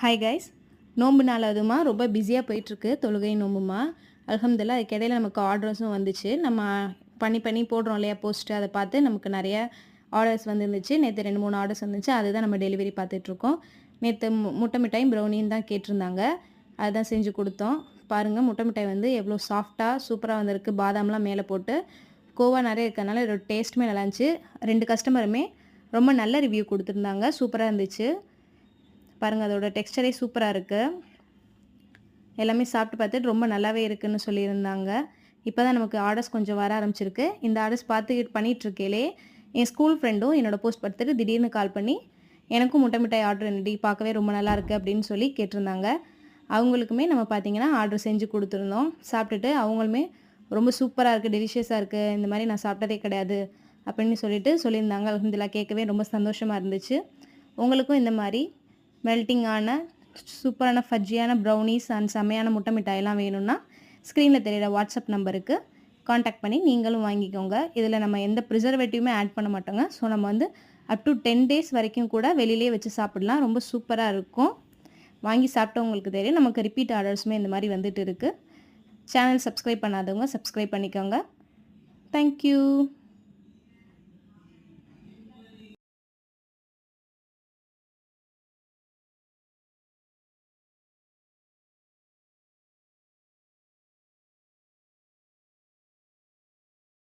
Hi guys நோன்பு நாள் அதுமா. ரொம்ப பிஸியாக போயிட்டுருக்கு. தொழுகை நோம்புமா. அல்ஹம்துலில்லாஹ் அதுக்கு இடையில நமக்கு ஆர்டர்ஸும் வந்துச்சு. நம்ம பண்ணி பண்ணி போடுறோம் இல்லையா போஸ்ட்டு அதை பார்த்து நமக்கு நிறைய ஆர்டர்ஸ் வந்துருந்துச்சு. நேற்று ரெண்டு மூணு ஆர்டர்ஸ் வந்துச்சு. அதுதான் நம்ம டெலிவரி பார்த்துட்ருக்கோம். நேற்று மு முட்டை மிட்டாயும் ப்ரௌனியும் தான் கேட்டிருந்தாங்க. அதுதான் செஞ்சு கொடுத்தோம். பாருங்கள் முட்டை மிட்டாய் வந்து எவ்வளோ சாஃப்டாக சூப்பராக வந்திருக்கு. பாதாம்லாம் மேலே போட்டு. கோவா நிறைய இருக்கறனால டேஸ்ட்டுமே நல்லா இருந்துச்சு. ரெண்டு கஸ்டமருமே ரொம்ப நல்ல ரிவ்யூ கொடுத்துருந்தாங்க. சூப்பராக இருந்துச்சு. பாருங்கள் அதோட டெக்ஸ்டரே சூப்பராக இருக்குது எல்லாமே சாப்பிட்டு பார்த்துட்டு ரொம்ப நல்லாவே இருக்குன்னு சொல்லியிருந்தாங்க. இப்போ தான் நமக்கு ஆர்டர்ஸ் கொஞ்சம் வர ஆரம்பிச்சிருக்கு. இந்த ஆர்டர்ஸ் பார்த்து பண்ணிகிட்ருக்கேலே என் ஸ்கூல் ஃப்ரெண்டும் என்னோடய போஸ்ட் பார்த்துட்டு திடீர்னு கால் பண்ணி எனக்கும் முட்டை மிட்டாய் ஆர்டர் என்னடி? பார்க்கவே ரொம்ப நல்லா இருக்குது அப்படின்னு சொல்லி கேட்டிருந்தாங்க. அவங்களுக்குமே நம்ம பார்த்தீங்கன்னா ஆர்டர் செஞ்சு கொடுத்துருந்தோம். சாப்பிட்டுட்டு அவங்களுமே ரொம்ப சூப்பராக இருக்குது டெலிஷியஸாக இருக்குது இந்த மாதிரி நான் சாப்பிட்டதே கிடையாது அப்படின்னு சொல்லிட்டு சொல்லியிருந்தாங்க. அலமதுல்லா கேட்கவே ரொம்ப சந்தோஷமாக இருந்துச்சு. உங்களுக்கும் இந்த மாதிரி மெல்ட்டிங்கான சூப்பரான ஃபஜ்ஜியான ப்ரௌனிஸ் அண்ட் செம்மையான முட்டை மிட்டாயெல்லாம் வேணும்னா ஸ்க்ரீனில் தெரியிற வாட்ஸ்அப் நம்பருக்கு காண்டாக்ட் பண்ணி நீங்களும் வாங்கிக்கோங்க. இதில் நம்ம எந்த ப்ரிசர்வேட்டிவுமே ஆட் பண்ண மாட்டோங்க. ஸோ நம்ம வந்து அப் டு டென் டேஸ் வரைக்கும் கூட வெளியிலே வச்சு சாப்பிடலாம். ரொம்ப சூப்பராக இருக்கும். வாங்கி சாப்பிட்டவங்களுக்கு தெரியும் நமக்கு ரிப்பீட் ஆர்டர்ஸுமே இந்த மாதிரி வந்துட்டு இருக்குது சேனல் சப்ஸ்கிரைப் பண்ணாதவங்க சப்ஸ்கிரைப் பண்ணிக்கோங்க. Thank you